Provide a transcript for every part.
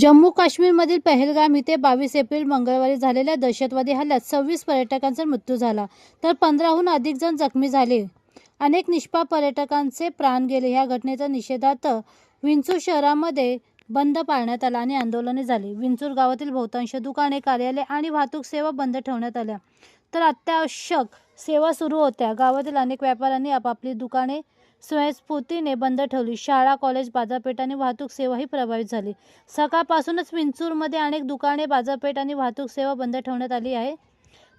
जम्मू काश्मीरमधील पहलगाम इथे बावीस एप्रिल मंगळवारी झालेल्या दहशतवादी हल्ल्यात सव्वीस पर्यटकांचा मृत्यू झाला तर पंधराहून अधिक जण जखमी झाले. अनेक निष्पाप पर्यटकांचे प्राण गेले. या घटनेच्या निषेधार्थ विंचूर शहरामध्ये बंद पाळण्यात आला आणि आंदोलने झाली. विंचूर गावातील बहुतांश दुकाने कार्यालय आणि वाहतूक सेवा बंद ठेवण्यात आल्या. तर अत्यावश्यक सेवा सुरू होत्या. गावातील अनेक व्यापाऱ्यांनी आपापली दुकाने स्वयंस्फूर्तीने बंद ठेवली. शाळा कॉलेज बाजारपेठ आणि वाहतूक सेवाही प्रभावित झाली. सकाळपासूनच विंचूरमध्ये अनेक दुकाने बाजारपेठ आणि वाहतूक सेवा बंद ठेवण्यात आली आहे.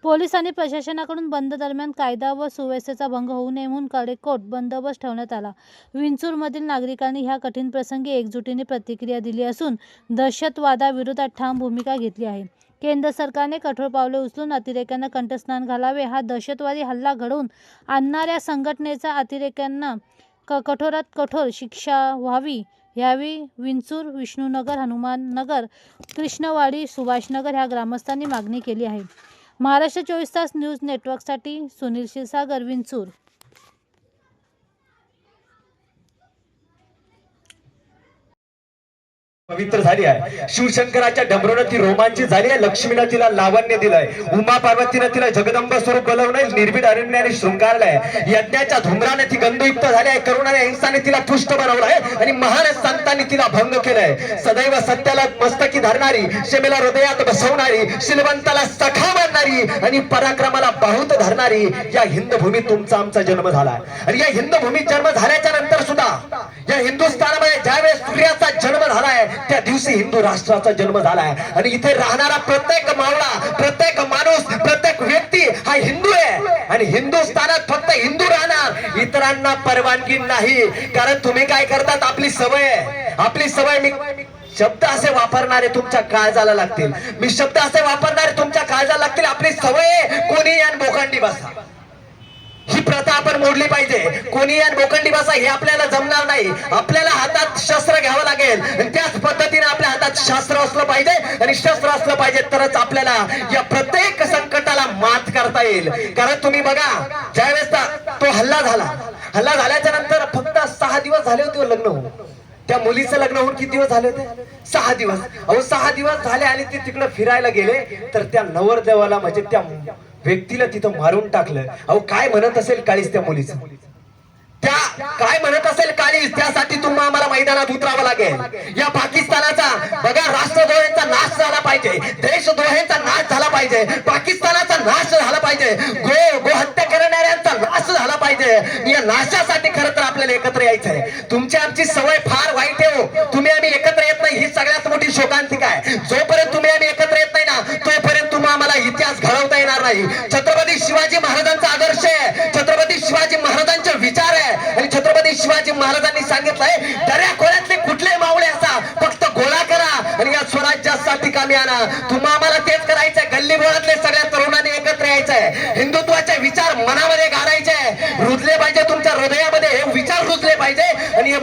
पोलीस आणि प्रशासनाकडून बंद दरम्यान कायदा व सुव्यवस्थेचा भंग होऊ नये म्हणून कडेकोट बंदोबस्त ठेवण्यात आला. विंचूरमधील नागरिकांनी ह्या कठीण प्रसंगी एकजुटीने प्रतिक्रिया दिली असून दहशतवादाविरोधात ठाम भूमिका घेतली आहे. केंद्र सरकारने कठोर पावले उचलून अतिरेक्यांना कंठस्नान घालावे. हा दहशतवादी हल्ला घडवून आणणाऱ्या संघटनेचा अतिरेक्यांना क कठोरात कठोर शिक्षा व्हावी. यावी विंचूर विष्णूनगर हनुमाननगर कृष्णवाडी सुभाषनगर ह्या ग्रामस्थांनी मागणी केली आहे. महाराष्ट्र चोवीस तास न्यूज नेटवर्कसाठी सुनील क्षीरसागर विंचूर. पवित्र झाली आहे. शिवशंकराच्या डबरोनं ती रोमांची झाली आहे. लक्ष्मीनं तिला लावण्य दिलंय उमा पार्वतीनं तिला जगदंब स्वरूप बोलवलंय. निर्भीड अरण्याने शृंगारलंय. यज्ञाच्या धुमराने ती गंधयुक्त झाली आहे. करुणाने हिंसाने तिला पुष्ट बनवलंय आणि महान संतांनी तिला भंग केलाय. सदैव सत्याला मस्तकी धरणारी शेमेला हृदयात बसवणारी शिलवंताला सखा मानणारी आणि पराक्रमाला बाहुत धरणारी या हिंद भूमीत तुमचा आमचा जन्म झाला आणि या हिंद भूमीत जन्म झाल्याच्यानंतर सुद्धा या हिंदुस्थानामध्ये ज्यावेळेस सूर्याचा जन्म झालाय त्या दिवशी हिंदू राष्ट्राचा जन्म झालाय. आणि इथे राहणारा प्रत्येक मावळा प्रत्येक माणूस प्रत्येक व्यक्ती हा हिंदू आहे. आणि हिंदुस्थानात फक्त हिंदू राहणार. इतरांना परवानगी नाही. कारण तुम्ही काय करतात? आपली सवय आहे. आपली सवय मी शब्द असे वापरणारे तुमच्या काळजाला लागतील. मी शब्द असे वापरणारे तुमच्या काळजाला लागतील. आपली सवय कोणी यान बोकांडी बसा. ही प्रथा आपण मोडली पाहिजे. कोणी या बोकंडी भाषा हे आपल्याला जमणार नाही. आपल्याला हातात शस्त्र घ्यावं लागेल. आणि त्याच पद्धतीने आपल्या हातात शास्त्र असलं पाहिजे. आणि शस्त्र असलं पाहिजे तरच आपल्याला या प्रत्येक संकटाला मात करता येईल. कारण तुम्ही बघा ज्यावेळेस वेळेस तो हल्ला झाला. हल्ला झाल्याच्यानंतर फक्त सहा दिवस झाले होते हो लग्न होऊन. त्या मुलीचं लग्न होऊन किती दिवस झाले होते? सहा दिवस. अहो सहा दिवस झाले आणि ते तिकडे फिरायला गेले तर त्या नवरदेवाला म्हणजे त्या व्यक्तीला तिथं मारून टाकलं. अहो काय म्हणत असेल काळीस त्या मुलीचं? त्या काय म्हणत असेल काळीस? त्यासाठी तुम्हाला आम्हाला मैदानात उतरावं लागेल. या पाकिस्तानाचा बघा राष्ट्रद्रोहांचा नाश झाला पाहिजे. देशद्रोहांचा नाश झाला पाहिजे. पाकिस्तानाचा नाश झाला पाहिजे. गो गोहत्या करणाऱ्यांचा नाश झाला पाहिजे. या नाशासाठी खरं तर आपल्याला एकत्र यायचं आहे तुमची आमची सवय तुम्ही आम्ही एकत्र येत नाही ही सगळ्यात मोठी शोकांतिका आहे. जोपर्यंत तुम्ही आम्ही एकत्र येत नाही ना तोपर्यंत तुम्हाला आम्हाला इतिहास घडवता येणार नाही. छत्रपती शिवाजी महाराजांचा आदर्श आहे. छत्रपती शिवाजी महाराजांचे विचार आहे. आणि छत्रपती शिवाजी महाराजांनी सांगितलंय दर्या खोऱ्यातले कुठले मावळे असा? फक्त गोळा करा आणि या स्वराज्यासाठी कामी आणा तुम्हा आम्हाला तेच करायचंय गल्ली बोळातले सगळ्या तरुणांनी एकत्र यायचंय हिंदुत्वाचे विचार मनामध्ये घालायचे रुजले पाहिजे तुमच्या हृदयामध्ये हे विचार रुजले पाहिजे आणि हे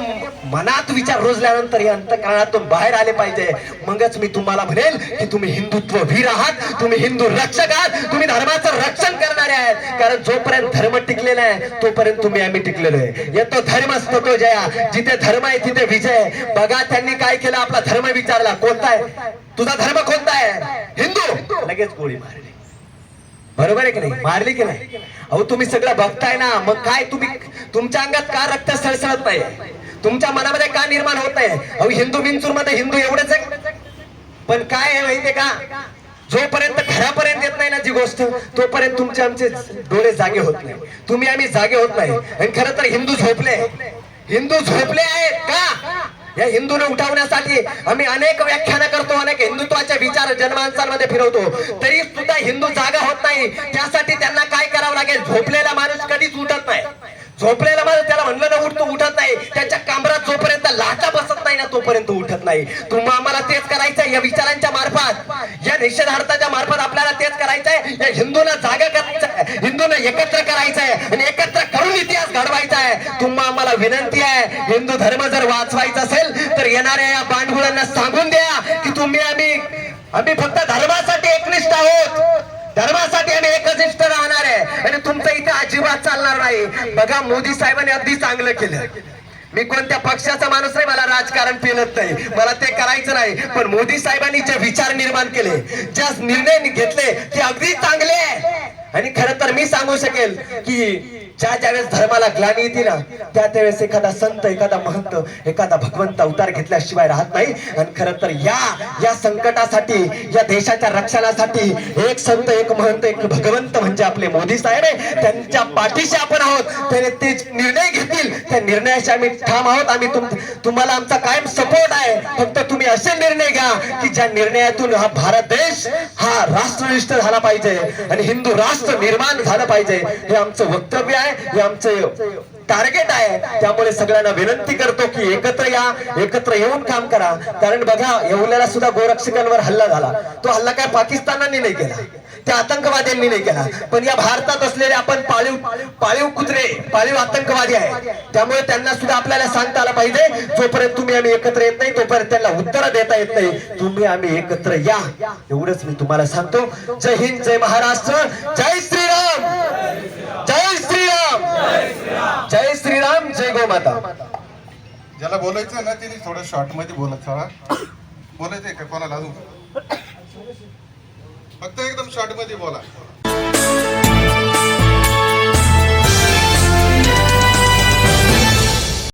मनात विचार रोजल्यानंतर या अंतकाळातून बाहेर आले पाहिजे. मगच मी तुम्हाला म्हणेल की तुम्ही हिंदुत्व वीर आहात तुम्ही हिंदू रक्षक आहात तुम्ही धर्माचं रक्षण करणारे आहेत. कारण जोपर्यंत धर्म टिकलेला आहे तोपर्यंत तुम्ही आम्ही टिकलेलो आहे. येतो धर्म असतो तो जया. जिथे धर्म आहे तिथे विजय. बघा त्यांनी काय केलं आपला धर्म विचारला. कोणता आहे? तुझा धर्म कोणता आहे? हिंदू. लगेच गोळी मारली. बरोबर आहे की नाही? मारली की नाही? अहो तुम्ही सगळं बघताय ना. मग काय तुम्ही तुमच्या अंगात का रक्त सळसळत नाही? तुमच्या मनामध्ये का निर्माण होत नाही? अहो हिंदू बिंचूरमध्ये हिंदू एवढेच आहे पण काय आहे माहितीये का? जोपर्यंत घरापर्यंत येत नाही ना जी गोष्ट तोपर्यंत तुमचे आमचे डोळे जागे होत नाही. तुम्ही आम्ही जागे होत नाही. आणि खरं तर हिंदू झोपले. हिंदू झोपले आहेत का? या हिंदूने उठवण्यासाठी आम्ही अनेक व्याख्यान करतो अनेक हिंदुत्वाचे विचार जनमानसांमध्ये फिरवतो. तरी सुद्धा हिंदू जागा होत नाही. त्यासाठी त्यांना काय करावं लागेल? झोपलेला माणूस कधीच उठत नाही. झोपलेला नाही. तुम्हा आम्हाला तेच करायचंय या विचारांच्या मार्फत. या निषेधार्थाच्या मार्फत आपल्याला तेच करायचंय. या हिंदूला जागा करायचंय. हिंदूला एकत्र करायचंय आणि एकत्र करून इतिहास घडवायचा आहे तुम्हा आम्हाला विनंती आहे हिंदू धर्म जर वाचवायचा असेल तर येणाऱ्या या बांडगुळांना सांगून द्या की तुम्ही आम्ही आम्ही फक्त धर्मासाठी एकनिष्ठ आहोत. धर्मासाठी आम्ही एकनिष्ठ राहणार आहे. आणि तुमचं इथे अजिबात चालणार नाही. बघा मोदी साहेबांनी अगदी चांगलं केलं. मी कोणत्या पक्षाचा माणूस नाही मला राजकारण पेलत नाही. मला ते करायचं नाही. पण मोदी साहेबांनी जे विचार निर्माण केले ज्या निर्णय घेतले ते अगदी चांगले आणि खरं तर मी सांगू शकेल की ज्या ज्यावेळेस धर्माला ग्लानी येते ना त्या त्यावेळेस एखादा संत एखादा महंत एखादा भगवंत अवतार घेतल्याशिवाय राहत नाही. आणि खरं तर या या संकटासाठी या देशाच्या रक्षणासाठी एक संत एक महंत एक भगवंत म्हणजे आपले मोदी साहेब आहे. त्यांच्या पाठीशी आपण आहोत. त्याने ते निर्णय घेतील. त्या निर्णयाशी आम्ही ठाम आहोत. आम्ही तुम तुम्हाला आमचा कायम सपोर्ट आहे. फक्त तुम्ही असे निर्णय घ्या की ज्या निर्णयातून हा भारत देश हा राष्ट्रनिष्ठ झाला पाहिजे. आणि हिंदू राष्ट्र निर्माण झालं पाहिजे. हे आमचं वक्तव्य आहे. हे आमचं टार्गेट आहे. त्यामुळे सगळ्यांना विनंती करतो की एकत्र या एकत्र येऊन काम करा. कारण बघा येवल्याला सुद्धा गोरक्षकांवर हल्ला झाला. तो हल्ला काय पाकिस्तानाने नाही केला. त्या आतंकवाद्यांनी नाही केला. पण या भारतात असलेले आपण पाळीव पाळीव कुत्रे पाळीव आतंकवादी आहे त्यामुळे त्यांना सुद्धा आपल्याला सांगता आलं पाहिजे जोपर्यंत तुम्ही आम्ही एकत्र येत नाही तोपर्यंत त्यांना उत्तर देता येत नाही. तुम्ही आम्ही एकत्र या. एवढंच मी तुम्हाला सांगतो. जय हिंद जय महाराष्ट्र. जय श्रीराम! जय श्रीराम! जय श्रीराम जय गो माता। ज्याला बोलायचं ना तिने थोडं शॉर्टमध्ये बोलत हवा बोलायचंय का कोणाला अजून? फक्त एकदम शॉर्टमध्ये बोला.